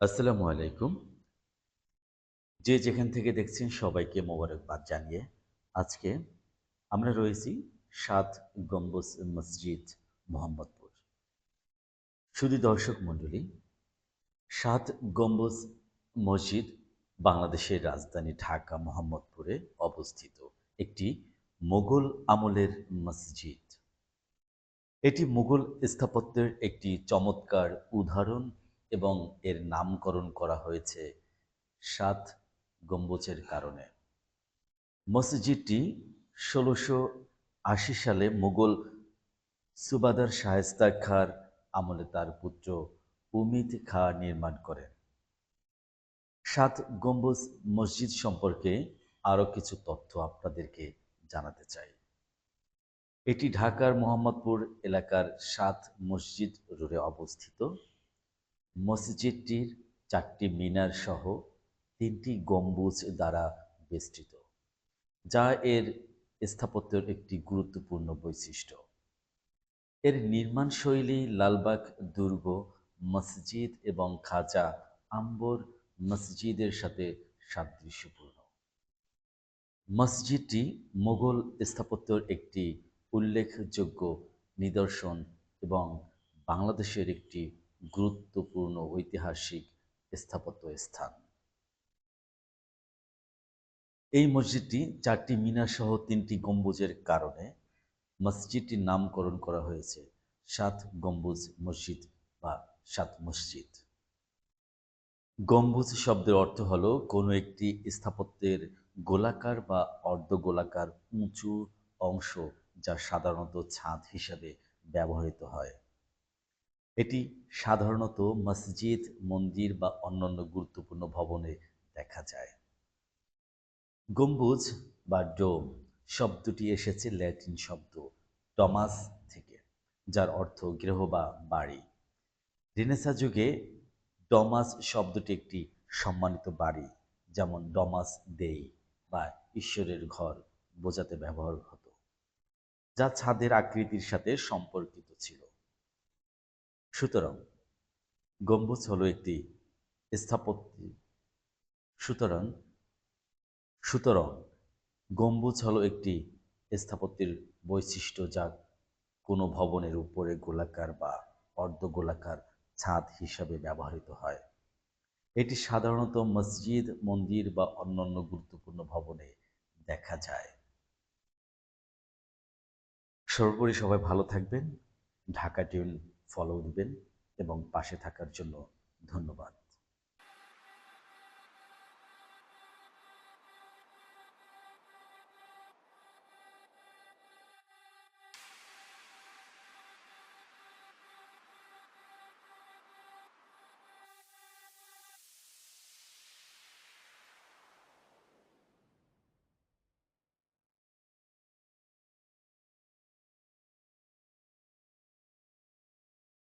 আসসালামু আলাইকুম। যে যেখান থেকে দেখছেন সবাইকে মোবারকবাদ জানিয়ে আজকে আমরা রয়েছি সাত গম্বুজ মসজিদ মোহাম্মদপুর। শুধু দর্শক মণ্ডলী, সাত গম্বুজ মসজিদ বাংলাদেশের রাজধানী ঢাকা মোহাম্মদপুরে অবস্থিত একটি মোগল আমলের মসজিদ। এটি মুঘল স্থাপত্যের একটি চমৎকার উদাহরণ এবং এর নামকরণ করা হয়েছে সাত গম্বুজের কারণে। মসজিদটি ষোলোশো আশি সালে মুঘল সুবাদার শায়েস্তা খাঁর আমলে তার পুত্র উমিদ খাঁ নির্মাণ করেন। সাত গম্বুজ মসজিদ সম্পর্কে আরও কিছু তথ্য আপনাদেরকে জানাতে চাই। এটি ঢাকার মোহাম্মদপুর এলাকার সাত মসজিদ রোডে অবস্থিত। মসজিদটির চারটি মিনার সহ তিনটি গম্বুজ দ্বারা বেষ্টিত, যা এর স্থাপত্যের একটি গুরুত্বপূর্ণ বৈশিষ্ট্য। এর নির্মাণশৈলী লালবাগ দুর্গ, মসজিদ এবং খাজা আম্বর মসজিদের সাথে সাদৃশ্যপূর্ণ। মসজিদটি মোগল স্থাপত্যের একটি উল্লেখযোগ্য নিদর্শন এবং বাংলাদেশের একটি গুরুত্বপূর্ণ ঐতিহাসিক স্থাপত্য স্থান। এই মসজিদটি চারটি মিনার সহ তিনটি গম্বুজের কারণে মসজিদটির নামকরণ করা হয়েছে সাত গম্বুজ মসজিদ বা সাত মসজিদ। গম্বুজ শব্দের অর্থ হল কোনো একটি স্থাপত্যের গোলাকার বা অর্ধগোলাকার উঁচু অংশ যা সাধারণত ছাদ হিসাবে ব্যবহৃত হয়। এটি সাধারণত মসজিদ, মন্দির বা অন্যান্য গুরুত্বপূর্ণ ভবনে দেখা যায়। গম্বুজ বা ডোম শব্দটি এসেছে ল্যাটিন শব্দ, টমাস থেকে, যার অর্থ গৃহ বা বাড়ি। রেনেসা যুগে ডমাস শব্দটি একটি সম্মানিত বাড়ি, যেমন ডমাস দেই বা ঈশ্বরের ঘর বোঝাতে ব্যবহার হতো, যা ছাদের আকৃতির সাথে সম্পর্কিত ছিল। সুতরাং গম্বুজ হলো একটি স্থাপত্য। সুতরাং সুতরাং গম্বুজ হলো একটি স্থাপত্যের বৈশিষ্ট্য যা কোনো ভবনের উপরে গোলাকার বা অর্ধগোলাকার ছাদ হিসাবে ব্যবহৃত হয়। এটি সাধারণত মসজিদ, মন্দির বা অন্যান্য গুরুত্বপূর্ণ ভবনে দেখা যায়। সর্বোপরি সবাই ভালো থাকবেন। ঢাকা টিউন ফলো দিবেন এবং পাশে থাকার জন্য ধন্যবাদ।